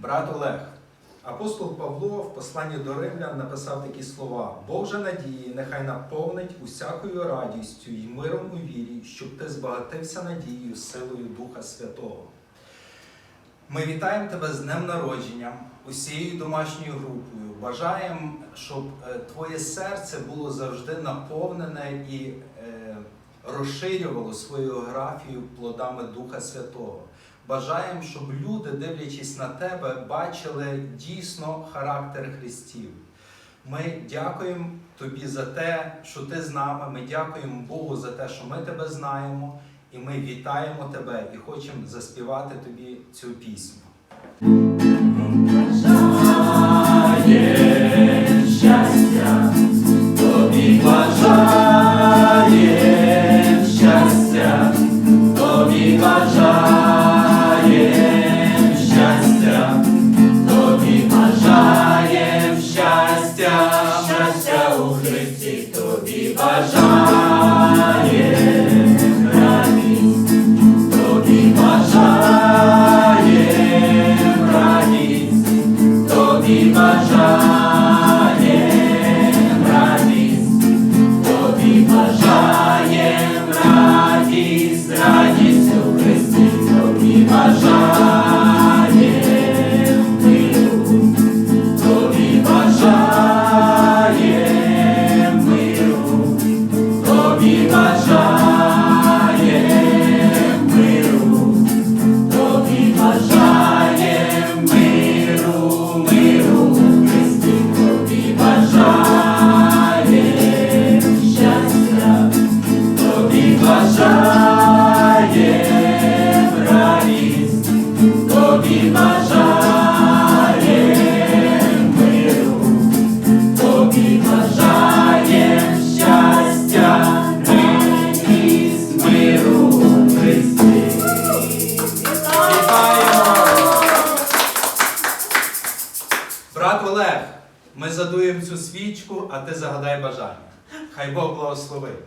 Брат Олег, апостол Павло в посланні до Римлян написав такі слова: Бог же надії, нехай наповнить усякою радістю й миром у вірі, щоб ти збагатився надією силою Духа Святого. Ми вітаємо тебе з днем народження, усією домашньою групою. Бажаємо, щоб е, твоє серце було завжди наповнене і е, розширювало свою географію плодами Духа Святого. Бажаємо, щоб люди, дивлячись на тебе, бачили дійсно характер Христів. Ми дякуємо тобі за те, що ти з нами. Ми дякуємо Богу за те, що ми тебе знаємо, і ми вітаємо тебе і хочемо заспівати тобі цю пісню. Щастя, у Христі, тобі бажаєм радість, тобі бажаєм радість. Тобі бажаєм радість, тобі бажаєм радість, радість у Христі, тобі бажаєм тобі бажаєм миру. Тобі бажаєм миру, миру щастя, тобі бажаєм радість, тобі бажаєм ми задуємо цю свічку, а ти загадай бажання. Хай Бог благословить.